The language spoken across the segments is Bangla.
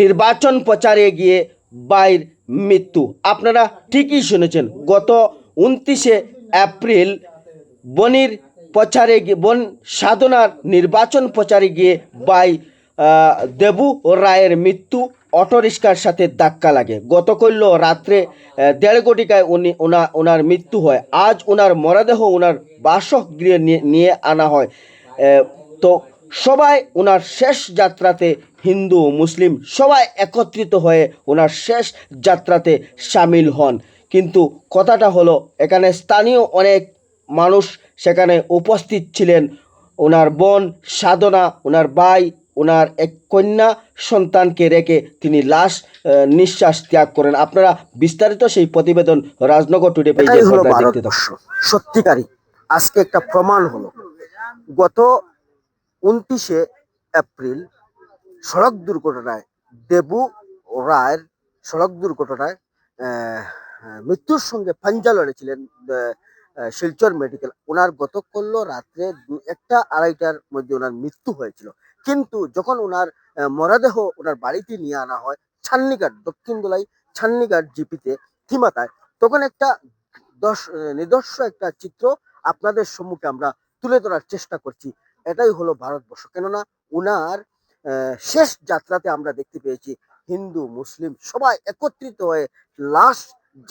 নির্বাচন প্রচারে গিয়ে বাইর মৃত্যু। আপনারা ঠিকই শুনেছেন, গত উনত্রিশে এপ্রিল বনির প্রচারে গিয়ে বন সাধনার নির্বাচন প্রচারে গিয়ে বাই দেবু রায়ের মৃত্যু অটোরিক্সার সাথে ধাক্কা লাগে। গত গতকল্য রাত্রে দেড় কোটিকায় উনি ওনা ওনার মৃত্যু হয়। আজ ওনার মরদেহ ওনার বাসগৃহে নিয়ে আনা হয়। তো সবাই ওনার শেষ যাত্রাতে হিন্দু মুসলিম সবাই একত্রিত হয়ে ওনার শেষ যাত্রাতে সামিল হন। কিন্তু কথাটা হলো এখানে স্থানীয় অনেক মানুষ সেখানে উপস্থিত ছিলেন। ওনার বোন সাধনা ওনার ভাই ওনার এক কন্যা সন্তানকে রেখে তিনি লাশ নিঃশ্বাস ত্যাগ করেন। আপনারা বিস্তারিত সেই প্রতিবেদন রাজনগর টুডে ভারতবর্ষ। সত্যিকারই আজকে একটা প্রমাণ হলো। গত উনত্রিশে এপ্রিল সড়ক দুর্ঘটনায় দেবু রায়ের সড়ক দুর্ঘটনায় মৃত্যুর সঙ্গে পাঞ্জা লড়েছিলেন শিলচর মেডিকেল। ওনার গতকল্য রাত্রে একটা আড়াইটার মধ্যে ওনার মৃত্যু হয়েছিল। কিন্তু যখন ওনার মরদেহ ওনার বাড়িতে নিয়ে আনা হয় ছান্নিঘাট, দক্ষিণ দোলাই ছান্নিঘাট জিপিতে থিমাতায়, তখন একটা দশ, নিদর্শ একটা চিত্র আপনাদের সম্মুখে আমরা তুলে ধরার চেষ্টা করছি। এটাই হলো ভারতবর্ষ। কেননা উনার শেষ যাত্রাতে আমরা দেখতে পেয়েছি হিন্দু, মুসলিম সবাই একত্রিত হয়ে লাশ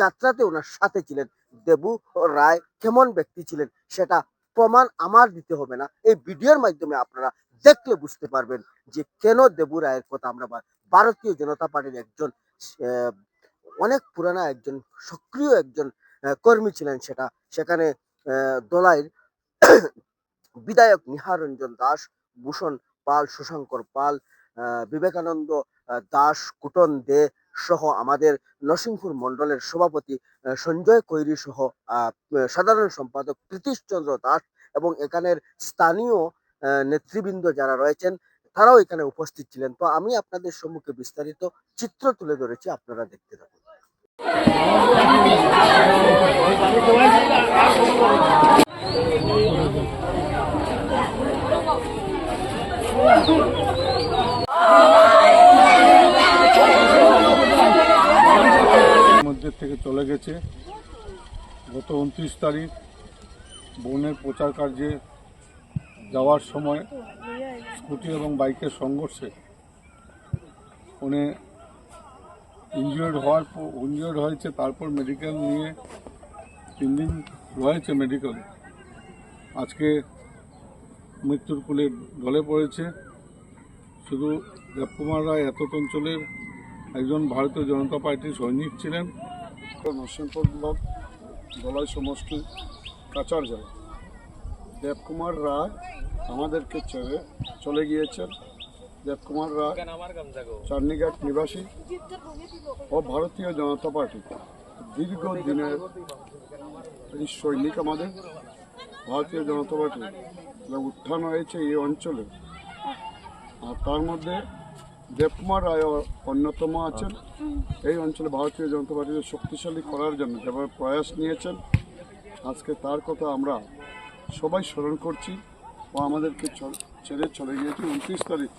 যাত্রাতে ওনার সাথে ছিলেন। দেবু রায় কেমন ব্যক্তি ছিলেন সেটা প্রমাণ আমার দিতে হবে না। এই ভিডিওর মাধ্যমে আপনারা দেখলে বুঝতে পারবেন যে কেন দেবু রায়ের কথা আমরা ভারতীয় জনতা পার্টির একজন অনেক পুরানা একজন, সক্রিয় একজন কর্মী ছিলেন সেটা। সেখানে দলাইয়ের বিধায়ক নিহারঞ্জন দাস, ভূষণ পাল, সুশঙ্কর পাল বিবেকানন্দ দাস, কুটন দে সহ আমাদের নরসিংপুর মণ্ডলের সভাপতি সঞ্জয় কৈরি সহ সাধারণ সম্পাদক প্রীতিশচন্দ্র দাস এবং এখানের স্থানীয় নেতৃবৃন্দ যারা রয়েছেন, তারাও এখানে উপস্থিত ছিলেন। তো আমি আপনাদের সম্মুখে বিস্তারিত চিত্র তুলে ধরেছি, আপনারা দেখতে থাকুন মধ্যে থেকে চলে গেছে। গত উনত্রিশ তারিখ বনের প্রচার কার্যে যাওয়ার সময় স্কুটি এবং বাইকের সংঘর্ষে উনি ইনজিওর্ড হওয়ার পর ইনজিওর্ড হয়েছে, তারপর মেডিকেল নিয়ে তিন দিন রয়েছে মেডিকেলে আজকে মৃত্যুর কুলে ঢলে পড়েছে। শুধু দেবকুমার রায় এত অঞ্চলের একজন ভারতীয় জনতা পার্টির সৈনিক ছিলেন। নরসিংপুর ব্লক, দলাই সমষ্টি কাচার জেলা। দেবকুমার রায় আমাদেরকে ছেড়ে চলে গিয়েছেন। দেবকুমার রায় চার্নিঘাট নিবাসী ও ভারতীয় জনতা পার্টি। দীর্ঘ দিনের এই সৈনিক আমাদের, ভারতীয় জনতা পার্টি। উত্থান হয়েছে এই অঞ্চলে। আর তার মধ্যে দেবকুমার রায় অন্যতম আছেন। এই অঞ্চলে ভারতীয় জনতা পার্টিকে শক্তিশালী করার জন্য যেভাবে প্রয়াস নিয়েছেন, আজকে তার কথা আমরা সবাই স্মরণ করছি ও আমাদেরকে ছেড়ে চলে গিয়েছে। উনত্রিশ তারিখ